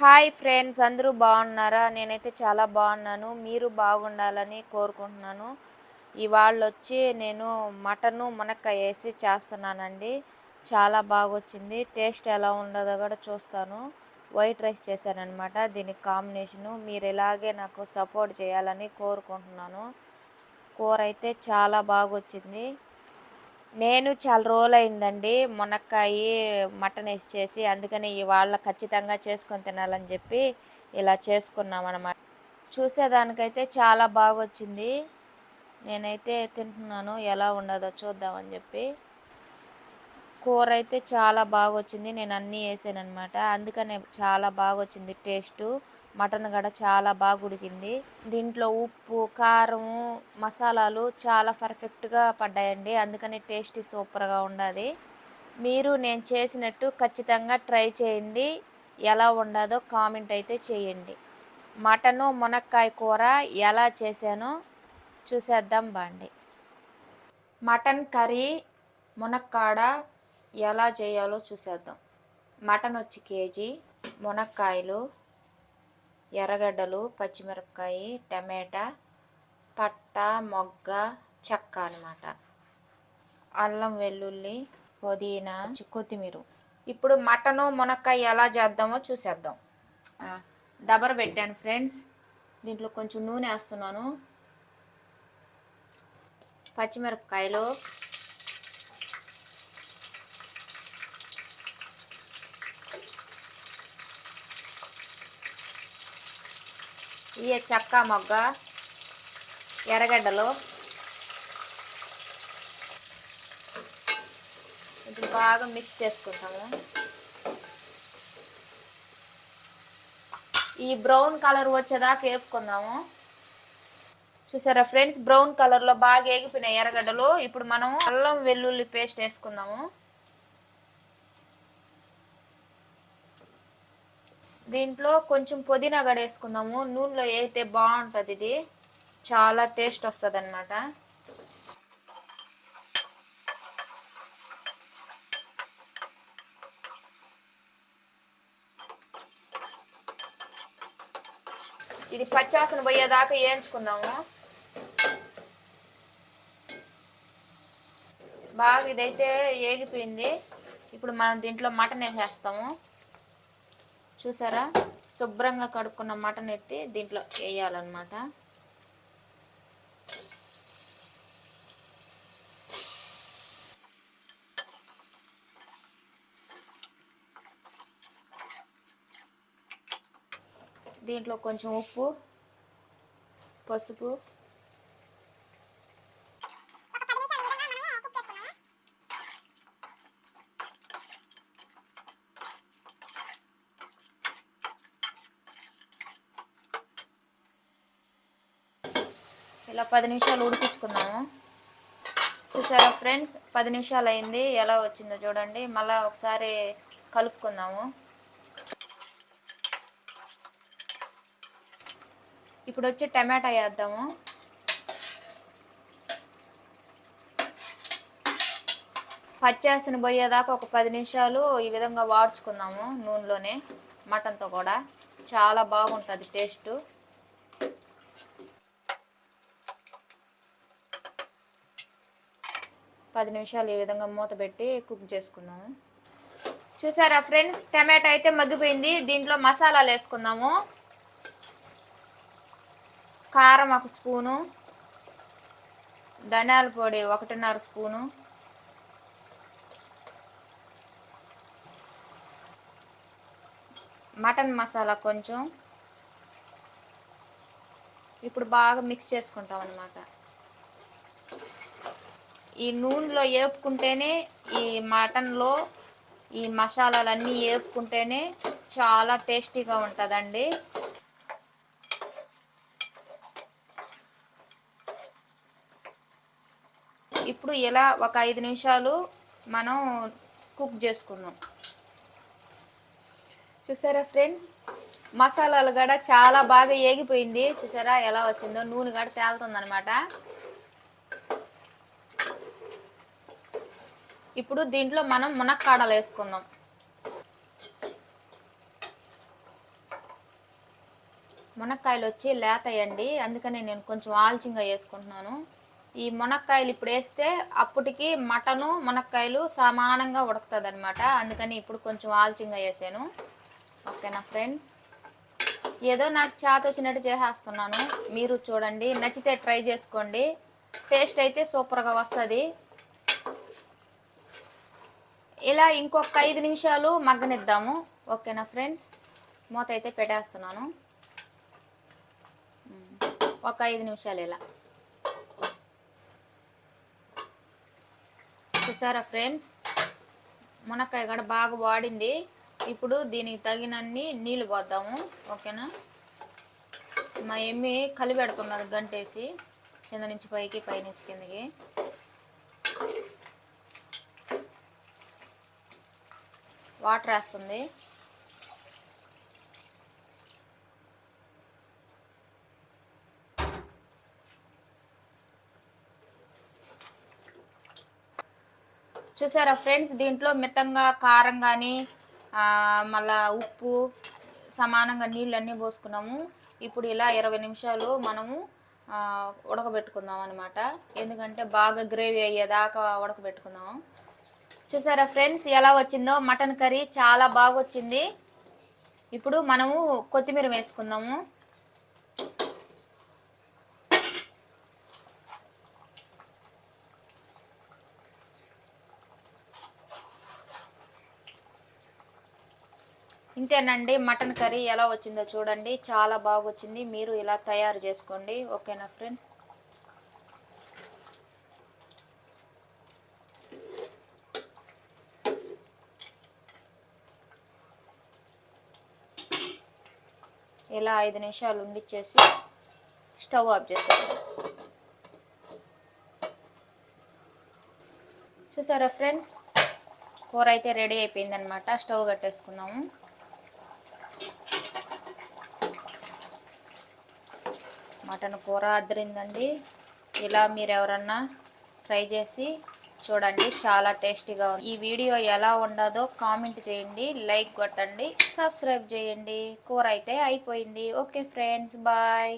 Hi friends అందరూ బాగున్నారా? నేనైతే చాలా బాగున్నాను. మీరు బాగుండాలని కోరుకుంటున్నాను. ఇవాళ వచ్చి నేను మటను మునక్కాయ వేసి చేస్తున్నానండి. చాలా బాగా వచ్చింది టేస్ట్ ఎలా ఉండదో కూడా చూస్తాను. వైట్ రైస్ చేశానమాట దీనికి కాంబినేషను మీరు ఇలాగే నాకు సపోర్ట్ చేయాలని కోరుకుంటున్నాను. కూర అయితే చాలా బాగా వచ్చింది నేను చాలా రోజులు అయిందండి మునక్కాయ మటన్ వేసి చేసి అందుకని ఇవాళ ఖచ్చితంగా చేసుకొని తినాలని చెప్పి ఇలా చేసుకున్నాం అనమాట చూసేదానికైతే చాలా బాగా వచ్చింది నేనైతే తింటున్నాను. ఎలా ఉండదో చూద్దామని చెప్పి. కూర అయితే చాలా బాగా వచ్చింది నేను అన్నీ వేసాను అనమాట అందుకనే చాలా బాగా వచ్చింది టేస్టు. మటన్ కూడా చాలా బాగా ఉడికింది. దీంట్లో ఉప్పు కారం మసాలాలు చాలా పర్ఫెక్ట్గా పడ్డాయండి. అందుకని టేస్ట్ సూపర్గా ఉండదు. మీరు నేను చేసినట్టు ఖచ్చితంగా ట్రై చేయండి. ఎలా ఉండదో కామెంట్ అయితే చేయండి. మటను మునక్కాయ కూర ఎలా చేశానో చూసేద్దాం బాండి. మటన్ కర్రీ మునక్కాడ ఎలా చేయాలో చూసేద్దాం. మటన్ వచ్చి కేజీ మునక్కాయలు ఎర్రగడ్డలు పచ్చిమిరపకాయ టమాటా పట్ట మొగ్గ చెక్క అనమాట అల్లం వెల్లుల్లి పుదీనా కొత్తిమీర. ఇప్పుడు మటను మునక్కాయ ఎలా చేద్దామో చూసేద్దాం. దబర పెట్టాను ఫ్రెండ్స్. దీంట్లో కొంచెం నూనె వేస్తున్నాను. పచ్చిమిరపకాయలు ఇవి చెక్క మొగ్గ ఎర్రగడ్డలు. ఇది బాగా మిక్స్ చేసుకుంటాము. ఈ బ్రౌన్ కలర్ వచ్చేదాకా వేపుకుందాము. చూసారా ఫ్రెండ్స్ బ్రౌన్ కలర్లో బాగా ఏగిపోయినాయి ఎర్రగడ్డలు. ఇప్పుడు మనం అల్లం వెల్లుల్లి పేస్ట్ వేసుకుందాము. దీంట్లో కొంచెం పుదీనా గడ వేసుకుందాము నూనెలో వేస్తే బాగుంటుంది ఇది. చాలా టేస్ట్ వస్తుంది అన్నమాట ఇది పచ్చాసన పోయేదాకా వేయించుకుందాము బాగా ఇదైతే ఏగిపోయింది. ఇప్పుడు మనం దీంట్లో మటన్ వేసేస్తాము. చూసారా? శుభ్రంగా కడుక్కున్న మటన్ ఎత్తి దీంట్లో వేయాలన్నమాట. దీంట్లో కొంచెం ఉప్పు పసుపు ఇలా పది నిమిషాలు ఉడికించుకున్నాము చూసారా ఫ్రెండ్స్? పది నిమిషాలు అయింది ఎలా వచ్చిందో చూడండి. మళ్ళీ ఒకసారి కలుపుకుందాము. ఇప్పుడు వచ్చి టమాటా వేద్దాము. పచ్చేసిన పోయేదాకా ఒక పది నిమిషాలు ఈ విధంగా వాడ్చుకుందాము నూనెలోనే మటన్తో కూడా. చాలా బాగుంటుంది టేస్టు. పది నిమిషాలు ఈ విధంగా మూత పెట్టి కుక్ చేసుకుందాము చూసారా ఫ్రెండ్స్ టమాటా అయితే మగ్గిపోయింది. దీంట్లో మసాలాలు వేసుకుందాము. కారం ఒక స్పూను. ధనియాల పొడి ఒకటిన్నర స్పూను. మటన్ మసాలా కొంచెం. ఇప్పుడు బాగా మిక్స్ చేసుకుంటాం అన్నమాట ఈ నూనెలో వేపుకుంటేనే ఈ మటన్లో ఈ మసాలాలన్నీ వేపుకుంటేనే చాలా టేస్టీగా ఉంటుందండి. ఇప్పుడు ఇలా ఒక ఐదు నిమిషాలు మనం కుక్ చేసుకున్నాం చూసారా ఫ్రెండ్స్? మసాలాలు కూడా చాలా బాగా ఏగిపోయింది. చూసారా ఎలా వచ్చిందో? నూనె కూడా తేలుతుంది ఇప్పుడు దీంట్లో మనం మునక్కాడలు వేసుకుందాం. మునక్కాయలు వచ్చి లేతయండి అందుకని నేను కొంచెం ఆల్చింగా వేసుకుంటున్నాను. ఈ మునక్కాయలు ఇప్పుడు వేస్తే అప్పటికి మటను మునక్కాయలు సమానంగా ఉడుకుతుంది అనమాట అందుకని ఇప్పుడు కొంచెం ఆల్చింగా వేసాను. ఓకేనా ఫ్రెండ్స్? ఏదో నాకు చేత వచ్చినట్టు చేసేస్తున్నాను. మీరు చూడండి నచ్చితే ట్రై చేసుకోండి. టేస్ట్ అయితే సూపర్గా వస్తుంది. ఇలా ఇంకొక ఐదు నిమిషాలు మగ్గనిద్దాము. ఓకేనా ఫ్రెండ్స్? మూత అయితే పెట్టేస్తున్నాను. ఒక ఐదు నిమిషాలు ఇలా. చూసారా ఫ్రెండ్స్? మునక్కాయ కూడా బాగా వాడింది. ఇప్పుడు దీనికి తగినన్ని నీళ్ళు పోద్దాము. ఓకేనా? మా ఎమ్మి కలిపెడుతున్నది గంటేసి కింద నుంచి పైకి పై నుంచి కిందకి. వాటర్ వేస్తుంది. చూసారా ఫ్రెండ్స్? దీంట్లో మితంగా కారం కానీ మళ్ళా ఉప్పు సమానంగా నీళ్ళన్నీ పోసుకున్నాము. ఇప్పుడు ఇలా ఇరవై నిమిషాలు మనము ఉడకబెట్టుకుందాం అనమాట ఎందుకంటే బాగా గ్రేవీ అయ్యేదాకా ఉడకబెట్టుకుందాము చూసారా ఫ్రెండ్స్ ఎలా వచ్చిందో? మటన్ కర్రీ చాలా బాగా వచ్చింది ఇప్పుడు మనము కొత్తిమీర వేసుకుందాము. ఇంతేనండి మటన్ కర్రీ ఎలా వచ్చిందో చూడండి. చాలా బాగా వచ్చింది మీరు ఇలా తయారు చేసుకోండి. ఓకేనా ఫ్రెండ్స్? ఇలా ఐదు నిమిషాలు ఉండిచ్చేసి స్టవ్ ఆఫ్ చేసేద్దాం. చూసారా ఫ్రెండ్స్? కూర అయితే రెడీ అయిపోయిందనమాట స్టవ్ కట్టేసుకున్నాము. మటన్ కూర అద్దరిందండి. ఇలా మీరు ఎవరన్నా ట్రై చేసి చూడండి చాలా టేస్టీగా ఉంది. ఈ వీడియో ఎలా ఉండదో కామెంట్ చేయండి లైక్ కొట్టండి సబ్స్క్రైబ్ చేయండి. కూర అయితే అయిపోయింది. Okay friends bye.